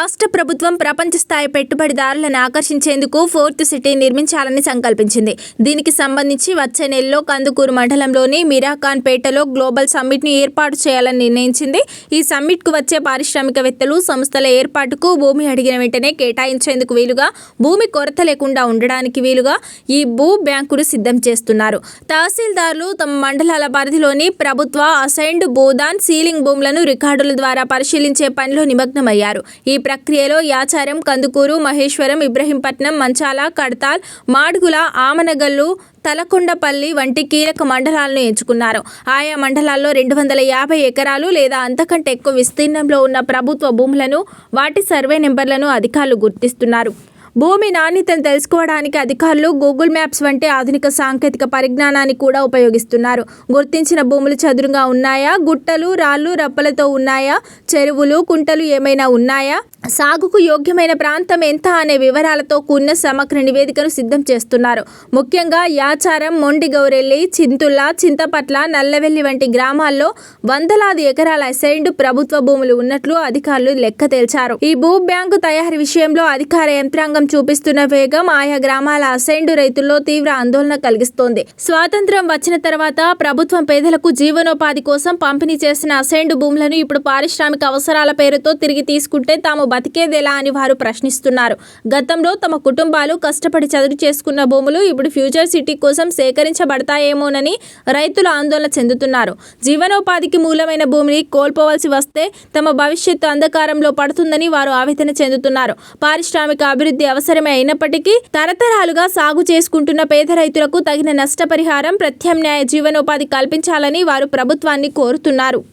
రాష్ట్ర ప్రభుత్వం ప్రపంచ స్థాయి పెట్టుబడిదారులను ఆకర్షించేందుకు ఫోర్త్ సిటీ నిర్మించాలని సంకల్పించింది. దీనికి సంబంధించి వచ్చే నెలలో కందుకూరు మండలంలోని మిరాఖాన్ పేటలో గ్లోబల్ సమ్మిట్ను ఏర్పాటు చేయాలని నిర్ణయించింది. ఈ సమ్మిట్కు వచ్చే పారిశ్రామికవేత్తలు సంస్థల ఏర్పాటుకు భూమి అడిగిన వెంటనే కేటాయించేందుకు వీలుగా భూమి కొరత లేకుండా ఉండడానికి వీలుగా ఈ భూ బ్యాంకును సిద్ధం చేస్తున్నారు. తహసీల్దార్లు తమ మండలాల పరిధిలోని ప్రభుత్వ అసైన్డ్ భూదాన్ సీలింగ్ భూములను రికార్డుల ద్వారా పరిశీలించే పనిలో నిమగ్నమయ్యారు. ఈ ప్రక్రియలో యాచారం కందుకూరు మహేశ్వరం ఇబ్రహీంపట్నం మంచాల కడతాల్ మాడుగుల ఆమనగల్లు తలకొండపల్లి వంటి కీలక మండలాలను ఎంచుకున్నారు. ఆయా మండలాల్లో రెండు వందల యాభై ఎకరాలు లేదా అంతకంటే ఎక్కువ విస్తీర్ణంలో ఉన్న ప్రభుత్వ భూములను వాటి సర్వే నెంబర్లను అధికారులు గుర్తిస్తున్నారు. భూమి నాణ్యతను తెలుసుకోవడానికి అధికారులు గూగుల్ మ్యాప్స్ వంటి ఆధునిక సాంకేతిక పరిజ్ఞానాన్ని కూడా ఉపయోగిస్తున్నారు. గుర్తించిన భూములు చదురుగా ఉన్నాయా? గుట్టలు రాళ్ళు రప్పలతో ఉన్నాయా? చెరువులు కుంటలు ఏమైనా ఉన్నాయా? సాగుకు యోగ్యమైన ప్రాంతం ఎంత అనే వివరాలతో కూడిన సమగ్ర నివేదికను సిద్ధం చేస్తున్నారు. ముఖ్యంగా యాచారం మొండి గౌరెల్లి చింతుల చింతపట్ల నల్లవెల్లి వంటి గ్రామాల్లో వందలాది ఎకరాల అసైన్డ్ ప్రభుత్వ భూములు ఉన్నట్లు అధికారులు లెక్క తేల్చారు. ఈ భూ బ్యాంకు తయారీ విషయంలో అధికార యంత్రాంగం చూపిస్తున్న వేగం ఆయా గ్రామాల అసైన్డ్ రైతుల్లో తీవ్ర ఆందోళన కలిగిస్తోంది. స్వాతంత్ర్యం వచ్చిన తర్వాత ప్రభుత్వం పేదలకు జీవనోపాధి కోసం పంపిణీ చేసిన అసైన్డ్ భూములను ఇప్పుడు పారిశ్రామిక అవసరాల పేరుతో తిరిగి తీసుకుంటే తాము బతికేదెలా అని వారు ప్రశ్నిస్తున్నారు. గతంలో తమ కుటుంబాలు కష్టపడి చదువు చేసుకున్న భూములు ఇప్పుడు ఫ్యూచర్ సిటీ కోసం సేకరించబడతాయేమోనని రైతులు ఆందోళన చెందుతున్నారు. జీవనోపాధికి మూలమైన భూమిని కోల్పోవలసి వస్తే తమ భవిష్యత్తు అంధకారంలో పడుతుందని వారు ఆవేదన చెందుతున్నారు. పారిశ్రామిక అభివృద్ధి అవసరమే అయినప్పటికీ తరతరాలుగా సాగు చేసుకుంటున్న పేద రైతులకు తగిన నష్టపరిహారం ప్రత్యామ్నాయ జీవనోపాధి కల్పించాలని వారు ప్రభుత్వాన్ని కోరుతున్నారు.